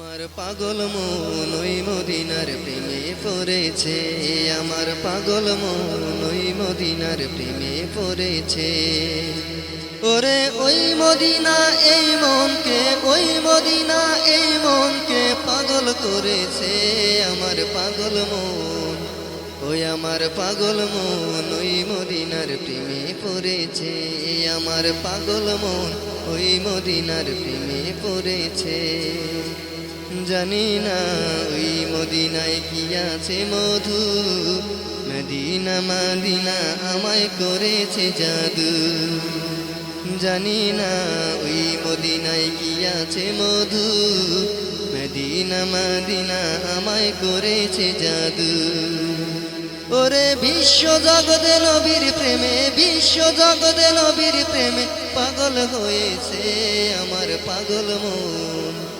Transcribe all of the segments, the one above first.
আমার পাগল মন ওই মদিনার প্রেমে পড়েছে। আমার পাগল মন ওই মদিনার প্রেমে পড়েছে। ওরে ওই মদিনা, এই মনকে, ওই মদিনা, এই মনকে পাগল করেছে আমার পাগল মন। ওই আমার পাগল মন ওই মদিনার প্রেমে পড়েছে। আমার পাগল মন ওই মদিনার প্রেমে পড়েছে। জানি না ওই মদিনায় কি আছে মধু? মদিনা মাদিনা আমায় করেছে জাদু। জানি না ওই মদিনায় কি আছে মধু? মদিনা মাদিনা আমায় করেছে জাদু। ওরে বিশ্ব জগতে নবীর প্রেমে, বিশ্ব জগতে নবীর প্রেমে পাগল হয়েছে আমার পাগল মন।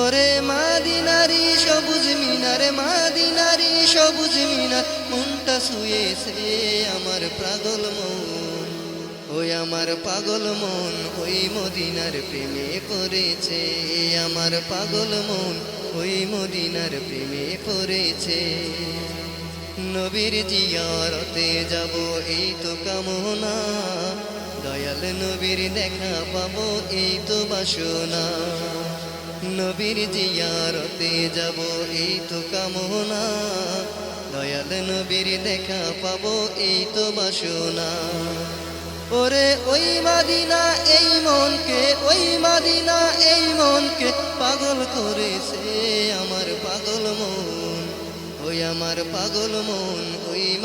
ওরে মাদিনারি সবুজ মিনারে, মাদিনারি সবুজ মিনার, মনটা শুয়েছে আমার পাগল মন। ওই আমার পাগল মন ওই মদিনার প্রেমে পড়েছে। আমার পাগল মন ওই মদিনার প্রেমে পড়েছে। নবীর জিয়ারতে যাব এই তো কামনা। দয়াল নবীর দেখা পাবো এই তো বাসনা। নবীর জিয়ারতে যাব এই তো কামনা। দয়াল নবীর দেখা পাবো এই তো বাসনা। ওরে ওই মাদিনা, এই মনকে, ওই মাদিনা, এই মনকে পাগল করেছে আমার পাগল মন। ওই আমার পাগল মন, ওই